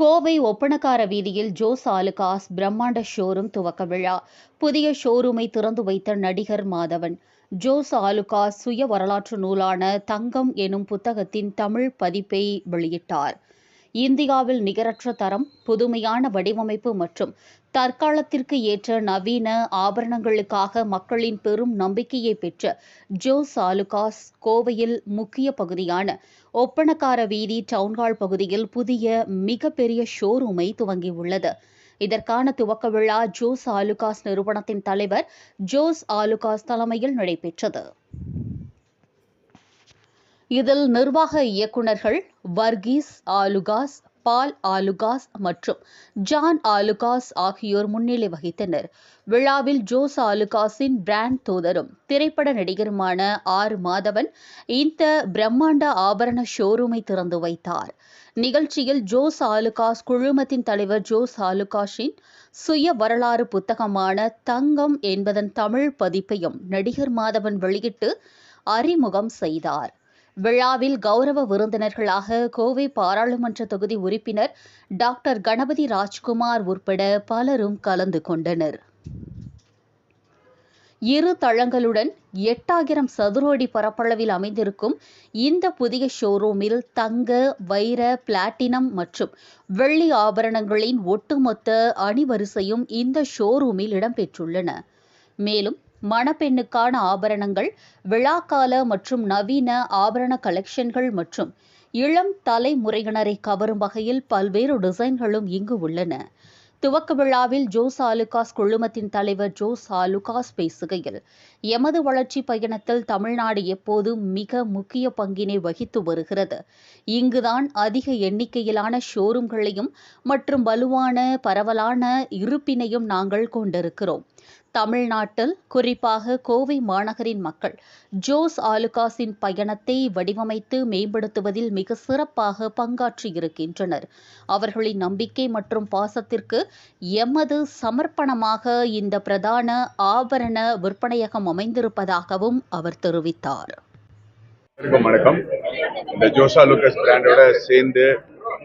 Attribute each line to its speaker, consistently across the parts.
Speaker 1: கோவை ஒப்பனக்கார வீதியில் ஜோஸ் ஆலுகாஸ் பிரம்மாண்ட ஷோரூம் துவக்க விழா. புதிய ஷோரூமை திறந்து வைத்த நடிகர் மாதவன். ஜோஸ் ஆலுகாஸ் சுய வரலாற்று நூலான தங்கம் எனும் புத்தகத்தின் தமிழ் பதிப்பை வெளியிட்டார். இந்தியாவில் நிகரற்ற தரம் புதுமையான வடிவமைப்பு மற்றும் தற்காலத்திற்கு ஏற்ற நவீன ஆபரணங்களுக்காக மக்களின் பெரும் நம்பிக்கையை பெற்ற ஜோஸ் ஆலுகாஸ் கோவையில் முக்கிய பகுதியான ஒப்பணக்கார வீதி டவுன்ஹால் பகுதியில் புதிய மிகப்பெரிய ஷோரூமை துவங்கியுள்ளது. இதற்கான துவக்க விழா ஜோஸ் ஆலுகாஸ் நிறுவனத்தின் தலைவர் ஜோஸ் ஆலுகாஸ் தலைமையில் நடைபெற்றது. இதில் நிர்வாக இயக்குநர்கள் வர்கீஸ் ஆலுகாஸ் பால் ஆலுகாஸ் மற்றும் ஜான் ஆலுகாஸ் ஆகியோர் முன்னிலை வகித்தனர். விழாவில் ஜோஸ் ஆலுகாஸின் பிராண்ட் தூதரும் திரைப்பட நடிகருமான ஆர் மாதவன் இந்த பிரம்மாண்ட ஆபரண ஷோரூமை திறந்து வைத்தார். நிகழ்ச்சியில் ஜோஸ் ஆலுகாஸ் குழுமத்தின் தலைவர் ஜோஸ் ஆலுகாஸின் சுய வரலாறு புத்தகமான தங்கம் என்பதன் தமிழ் பதிப்பையும் நடிகர் மாதவன் வெளியிட்டு அறிமுகம் செய்தார். விழாவில் கௌரவ விருந்தினர்களாக கோவை பாராளுமன்ற தொகுதி உறுப்பினர் டாக்டர் கணபதி ராஜ்குமார் உட்பட பலரும் கலந்து கொண்டனர். இரு தளங்களுடன் எட்டாயிரம் சதுரடி பரப்பளவில் அமைந்திருக்கும் இந்த புதிய ஷோரூமில் தங்க வைர பிளாட்டினம் மற்றும் வெள்ளி ஆபரணங்களின் ஒட்டுமொத்த அணிவரிசையும் இந்த ஷோரூமில் இடம்பெற்றுள்ளன. மேலும் மணப்பெண்ணுக்கான ஆபரணங்கள் விழாக்கால மற்றும் நவீன ஆபரண கலெக்ஷன்கள் மற்றும் இளம் தலைமுறையினரை கவரும் வகையில் பல்வேறு டிசைன்களும் இங்கு உள்ளன. துவக்க விழாவில் ஜோஸ் ஆலுகாஸ் குழுமத்தின் தலைவர் ஜோஸ் ஆலுகாஸ் பேசுகையில் எமது வளர்ச்சி பயணத்தில் தமிழ்நாடு எப்போதும் மிக முக்கிய பங்கினை வகித்து வருகிறது. இங்குதான் அதிக எண்ணிக்கையிலான ஷோரூம்களையும் மற்றும் வலுவான பரவலான இருப்பினையும் நாங்கள் கொண்டிருக்கிறோம். தமிழ்நாட்டில் குறிப்பாக கோவை மாநகரின் மக்கள் ஜோஸ் ஆலுகாஸின் பயணத்தை வடிவமைத்து மேம்படுத்துவதில் மிக சிறப்பாக பங்காற்றியிருக்கின்றனர். அவர்களின் நம்பிக்கை மற்றும் பாசத்திற்கு எமது சமர்ப்பணமாக இந்த பிரதான ஆபரண விற்பனையகம் அமைந்திருப்பதாகவும் அவர் தெரிவித்தார்.
Speaker 2: வணக்கம். இந்த ஜோசா லூக்கஸ் பிராண்டோட சேர்ந்து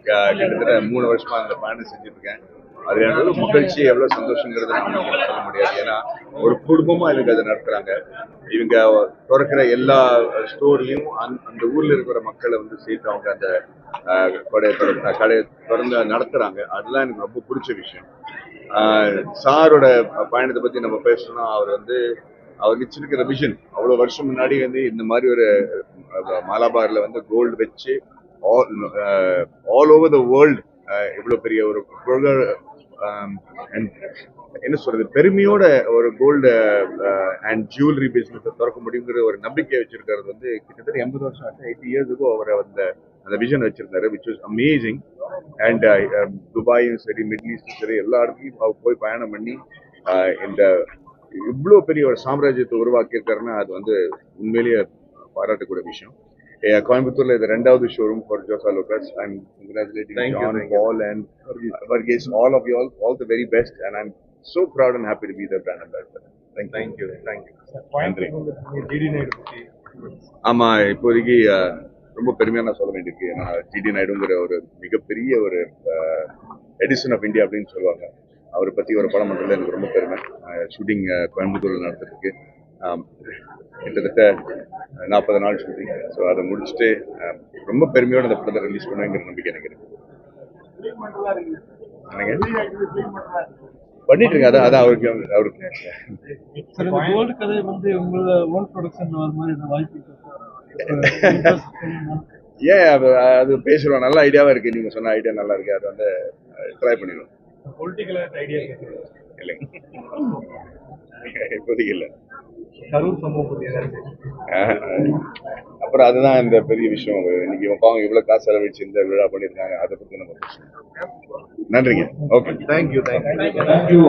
Speaker 2: கிட்டத்தட்ட மூணு வருஷமா இந்த பயணம் செஞ்சுட்டு இருக்கேன். அது எனக்கு மகிழ்ச்சி எவ்வளவு சந்தோஷங்கிறது நம்ம சொல்ல முடியாது. ஏன்னா ஒரு குடும்பமா இவங்க அதை நடத்துறாங்க. இவங்க திறக்கிற எல்லா ஸ்டோர்லயும் அந்த ஊர்ல இருக்கிற மக்களை வந்து சேர்த்து அவங்க அந்த கடையை தொடர்ந்து கடையை திறந்து நடத்துறாங்க. அதெல்லாம் எனக்கு ரொம்ப பிடிச்ச விஷயம். ஆஹ், சாரோட பயணத்தை பத்தி நம்ம பேசணும்னா அவர் வந்து அவர் வச்சிருக்கிற விஷன் அவ்வளவு வருஷம் முன்னாடி வந்து இந்த மாதிரி ஒரு அஹ், வந்து கோல்டு வச்சு ஆல் ஓவர் த வேர்ல்டு இவ்வளவு பெரிய ஒரு புகழ், Um, என்ன சொல்றது பெருமையோட ஒரு கோல்டு அண்ட் ஜுவல்லரி பிசினஸ் திறக்க முடியுங்கிற ஒரு நம்பிக்கை வச்சிருக்கிறது வந்து கிட்டத்தட்ட எண்பது வருஷம் ஆச்சு. எயிட்டி இயர்ஸுக்கும் அவர் அந்த அந்த விஷன் வச்சிருந்தாரு விச் வாஸ் அமேசிங் அண்ட் துபாயும் சரி மிடில் ஈஸ்டும் சரி எல்லா இடத்துலையும் அவர் போய் பயணம் பண்ணி uh, இந்த இவ்வளோ பெரிய ஒரு சாம்ராஜ்யத்தை உருவாக்கியிருக்காருன்னா அது வந்து உண்மையிலேயே பாராட்டக்கூடிய விஷயம். கோயம்புத்தூர்ல இது ரெண்டாவது showroom for Jos Alukkas I'm congratulating
Speaker 3: Thank you,
Speaker 2: John. Paul and Varghese all of you all all the very best and I'm so proud and happy to be the brand ambassador. Thank you.
Speaker 3: Thank you thank you
Speaker 2: நன்றி
Speaker 3: DD Naidu பத்தி
Speaker 2: ஆமா இப்போதைக்கு அஹ், ரொம்ப பெருமையா நான் சொல்ல வேண்டியிருக்கு. ஏன்னா ஜிடி நாயுடுங்கிற ஒரு மிகப்பெரிய ஒரு எடிசன் ஆஃப் இந்தியா அப்படின்னு சொல்லுவாங்க. அவரை பத்தி ஒரு படம் பண்றதுல எனக்கு ரொம்ப பெருமை. ஷூட்டிங் கோயம்புத்தூர்ல நடத்திருக்கு ஆம், கிட்டத்தட்ட நாற்பது நாள் ஷூட்டிங் ஸோ அதை முடிச்சுட்டு ரொம்ப பெருமையோட அந்த படத்தை ரிலீஸ் பண்ணுவேங்கிற நம்பிக்கை எனக்கு என்னங்க? பண்ணிட்டு இருக்கு அதான் அதான் அவருக்கு அவருக்கு? ஏன் அது அது பேசுறோம். நல்ல ஐடியாவா இருக்கு. நீங்க சொன்ன ஐடியா நல்லா இருக்கு. அதை வந்து ட்ரை பண்ணிடுவோம். இல்லைங்க. இப்போதைக்கு இல்லை. அப்புறம் அதுதான் இந்த பெரிய விஷயம். இன்னைக்கு இவன் பாவம் இவ்வளவு காசு செலவழிச்சு இந்த விழா பண்ணியிருக்காங்க. அதை பத்தி நம்ம நன்றிங்க. ஓகே.
Speaker 3: Thank you thank you